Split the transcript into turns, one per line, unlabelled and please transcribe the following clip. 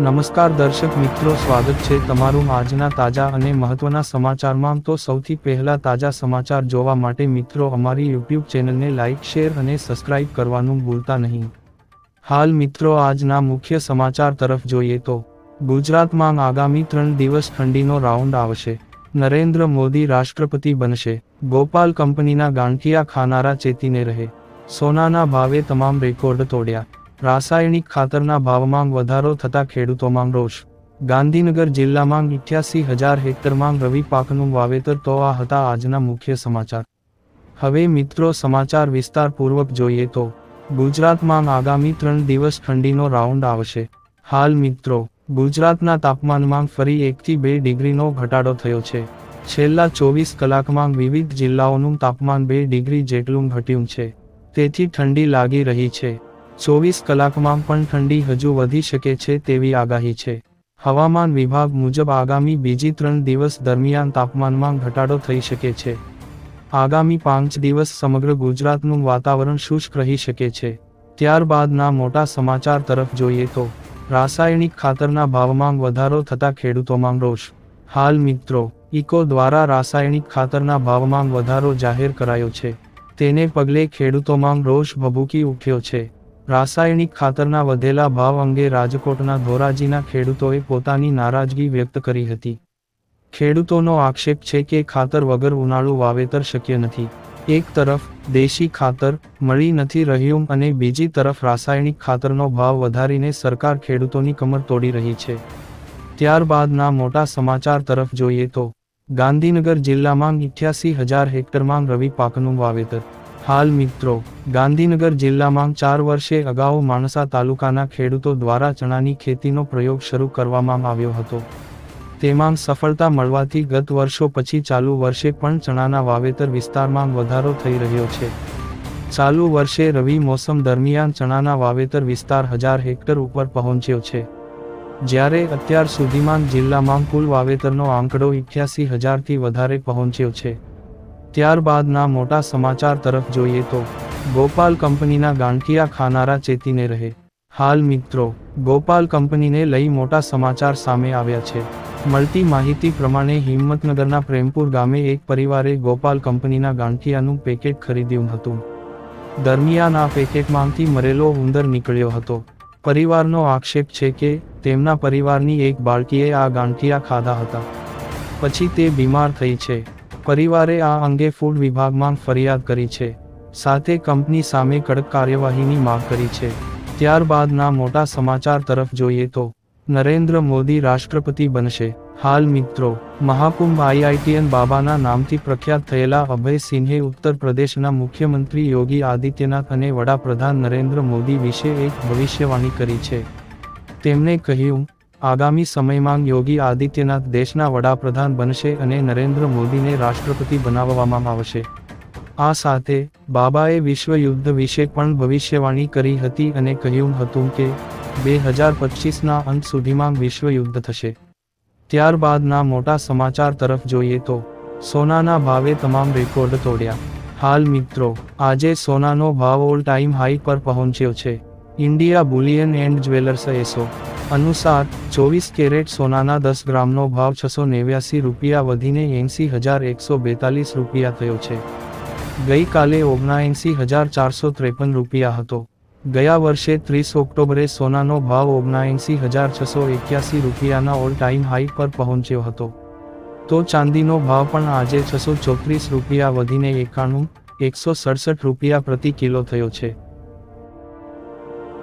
નમસ્કાર દર્શક મિત્રો, સ્વાગત છે તમારું આજના તાજા અને મહત્વના સમાચારમાં. તો સૌથી પહેલા તાજા સમાચાર જોવા માટે મિત્રો, અમારી યુટ્યુબ ચેનલને લાઇક શેર અને સબસ્ક્રાઇબ કરવાનું ભૂલતા નહીં. હાલ મિત્રો, આજના મુખ્ય સમાચાર તરફ જોઈએ તો, ગુજરાતમાં આગામી ત્રણ દિવસ ઠંડીનો રાઉન્ડ આવશે. નરેન્દ્ર મોદી રાષ્ટ્રપતિ બનશે. ગોપાલ કંપનીના ગાંઠિયા ખાનારા ચેતીને રહે. સોનાના ભાવે તમામ રેકોર્ડ તોડ્યા. રાસાયણિક ખાતરના ભાવમાં વધારો થતા ખેડૂતોમાં રોષ. ગાંધીનગર જિલ્લામાં ઇઠ્યાસી હજાર હેક્ટરમાં રવિ પાકનું વાવેતર તો આ હતા આજના મુખ્ય સમાચાર. હવે મિત્રો સમાચાર વિસ્તારપૂર્વક જોઈએ તો, ગુજરાતમાં આગામી ત્રણ દિવસ ઠંડીનો રાઉન્ડ આવશે. હાલ મિત્રો, ગુજરાતના તાપમાનમાં ફરી એકથી બે ડિગ્રીનો ઘટાડો થયો છે. છેલ્લા ચોવીસ કલાકમાં વિવિધ જિલ્લાઓનું તાપમાન બે ડિગ્રી જેટલું ઘટ્યું છે. તેથી ઠંડી લાગી રહી છે. ચોવીસ કલાકમાં પણ ઠંડી હજુ વધી શકે છે તેવી આગાહી છે. હવામાન વિભાગ મુજબ આગામી બીજી ત્રણ દિવસ દરમિયાન તાપમાનમાં ઘટાડો થઈ શકે છે. આગામી પાંચ દિવસ સમગ્ર ગુજરાતનું વાતાવરણ શુષ્ક રહી શકે છે. ત્યારબાદના મોટા સમાચાર તરફ જોઈએ તો, રાસાયણિક ખાતરના ભાવમાં વધારો થતા ખેડૂતોમાં રોષ. હાલ મિત્રો, ઇકો દ્વારા રાસાયણિક ખાતરના ભાવમાં વધારો જાહેર કરાયો છે. તેને પગલે ખેડૂતોમાં રોષ ભભૂકી ઉઠ્યો છે. રાસાયણિક ખાતરના વધેલા ભાવ અંગે રાજકોટના ધોરાજીના ખેડૂતોએ પોતાની નારાજગી વ્યક્ત કરી હતી. ખેડૂતોનો આક્ષેપ છે કે ખાતર વગર ઉનાળુ વાવેતર શક્ય નથી. એક તરફ, દેશી ખાતર મળી નથી રહ્યું અને બીજી તરફ રાસાયણિક ખાતરનો ભાવ વધારીને સરકાર ખેડૂતોની કમર તોડી રહી છે. ત્યારબાદના મોટા સમાચાર તરફ જોઈએ તો, ગાંધીનગર જિલ્લામાં ઇઠ્યાસી હજાર હેક્ટરમાં રવિ પાકનું વાવેતર હાલ મિત્રો, ગાંધીનગર જિલ્લામાં ચાર વર્ષે અગાઉ માણસા તાલુકાના ખેડૂતો દ્વારા ચણાની ખેતીનો પ્રયોગ શરૂ કરવામાં આવ્યો હતો. તેમાં સફળતા મળવાથી ગત વર્ષો પછી ચાલુ વર્ષે પણ ચણાના વાવેતર વિસ્તારમાં વધારો થઈ રહ્યો છે. ચાલુ વર્ષે રવિ મોસમ દરમિયાન ચણાના વાવેતર વિસ્તાર હજાર હેક્ટર ઉપર પહોંચ્યો છે. જ્યારે અત્યાર સુધીમાં જિલ્લામાં કુલ વાવેતરનો આંકડો ઇઠ્યાસી હજારથી વધારે પહોંચ્યો છે. ત્યારબાદના મોટા સમાચાર તરફ જોઈએ તો, ગોપાલ કંપનીના ગાંઠિયા ખાનારા ચેતીને રહે. હાલ મિત્રો, ગોપાલ કંપનીને લઈ મોટા સમાચાર સામે આવ્યા છે. મળતી માહિતી પ્રમાણે હિંમતનગરના પ્રેમપુર ગામે એક પરિવારે ગોપાલ કંપનીના ગાંઠિયાનું પેકેટ ખરીદ્યું હતું. દરમિયાન આ પેકેટમાંથી મરેલો ઉંદર નીકળ્યો હતો. પરિવારનો આક્ષેપ છે કે, તેમના પરિવારની એક બાળકીએ આ ગાંઠિયા ખાધા હતા. પછી તે બીમાર થઈ છે. પરિવારે આ અંગે ફૂડ વિભાગમાં ફરિયાદ કરી છે. સાથે કંપની સામે કડક કાર્યવાહીની માંગ કરી છે. ત્યારબાદના મોટા સમાચાર તરફ જોઈએ તો, નરેન્દ્ર મોદી રાષ્ટ્રપતિ બનશે. હાલ મિત્રો, મહાકુંભ આઈઆઈટીએન બાબાના નામથી પ્રખ્યાત થયેલા અભય સિંહે ઉત્તર પ્રદેશના મુખ્યમંત્રી યોગી આદિત્યનાથ અને વડાપ્રધાન નરેન્દ્ર મોદી વિશે એક ભવિષ્યવાણી કરી છે. તેમણે કહ્યું આગામી સમયમાં યોગી આદિત્યનાથ દેશના વડાપ્રધાન બનશે અને નરેન્દ્ર મોદીને રાષ્ટ્રપતિ બનાવવામાં આવશે. આ સાથે, બાબાએ વિશ્વ યુદ્ધ વિશે પણ ભવિષ્યવાણી કરી હતી અને કહ્યું હતું કે, બે હજાર પચીસના અંત સુધીમાં વિશ્વ યુદ્ધ થશે. ત્યારબાદના મોટા સમાચાર તરફ જોઈએ તો, સોનાના ભાવે તમામ રેકોર્ડ તોડ્યા. હાલ મિત્રો, આજે સોનાનો ભાવ ઓલ ટાઈમ હાઈ પર પહોંચ્યો છે. India bullion and jewellers association. અનુસાર ચોવીસ કેરેટ સોનાના દસ ગ્રામનો ભાવ છસો નેવ્યાસી રૂપિયા વધીને એંસી હજાર એકસો બેતાલીસ રૂપિયા થયો છે. ગઈકાલે ઓગણાએંસી હજાર ચારસો ત્રેપન રૂપિયા હતો. ગયા વર્ષે ત્રીસ ઓક્ટોબરે સોનાનો ભાવ ઓગણાએંસી હજાર છસો એક્યાસી રૂપિયાના ઓલ ટાઈમ હાઈ પર પહોંચ્યો હતો. તો ચાંદીનો ભાવ પણ આજે છસો ચોત્રીસ રૂપિયા વધીને એકાણું, એકસો સડસઠ રૂપિયા પ્રતિ કિલો થયો છે.